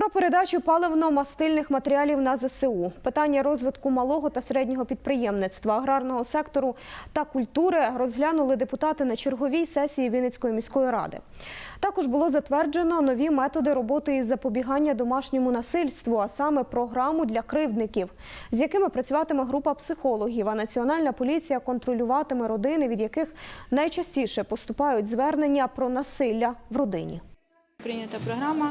Про передачу паливно-мастильних матеріалів на ЗСУ, питання розвитку малого та середнього підприємництва, аграрного сектору та культури розглянули депутати на черговій сесії Вінницької міської ради. Також було затверджено нові методи роботи із запобігання домашньому насильству, а саме програму для кривдників, з якими працюватиме група психологів. А національна поліція контролюватиме родини, від яких найчастіше поступають звернення про насилля в родині. Прийнята програма,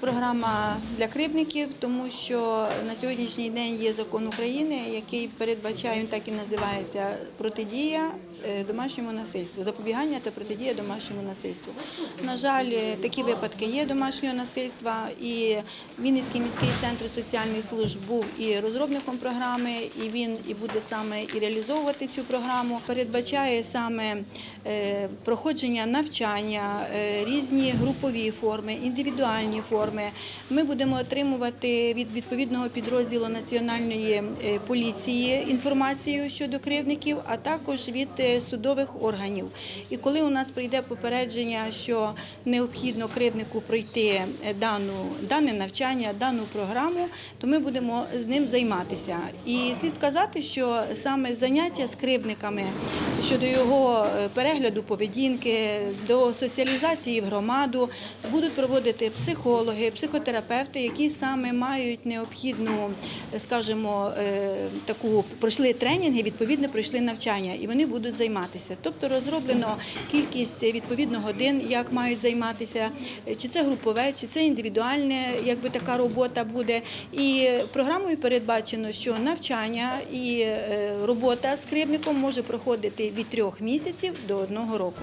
програма для кривдників, тому що на сьогоднішній день є закон України, який передбачає, він так і називається протидія е, домашньому насильству, запобігання та протидія домашньому насильству. На жаль, такі випадки є домашнього насильства, і Вінницький міський центр соціальних служб був і розробником програми, і він і буде саме і реалізовувати цю програму. Передбачає саме проходження навчання, е, різні групові форми, індивідуальні форми. Ми будемо отримувати від відповідного підрозділу національної е, поліції інформацію щодо кривдників, а також від е, судових органів. І коли у нас прийде попередження, що необхідно кривднику пройти е, дану дане навчання, дану програму, то ми будемо з ним займатися. І слід сказати, що саме заняття з кривдниками щодо його е, перегляду поведінки, до соціалізації в громаду будуть проводити психологи, психотерапевти, які саме мають необхідну, е, скажімо, е, таку пройшли тренінги, відповідно пройшли навчання, і вони будуть займатися. Тобто розроблено кількість відповідно годин, як мають займатися, чи це групове, чи це індивідуальне, якби така робота буде. І програмою передбачено, що навчання і робота з кривдником може проходити від трьох місяців до одного року.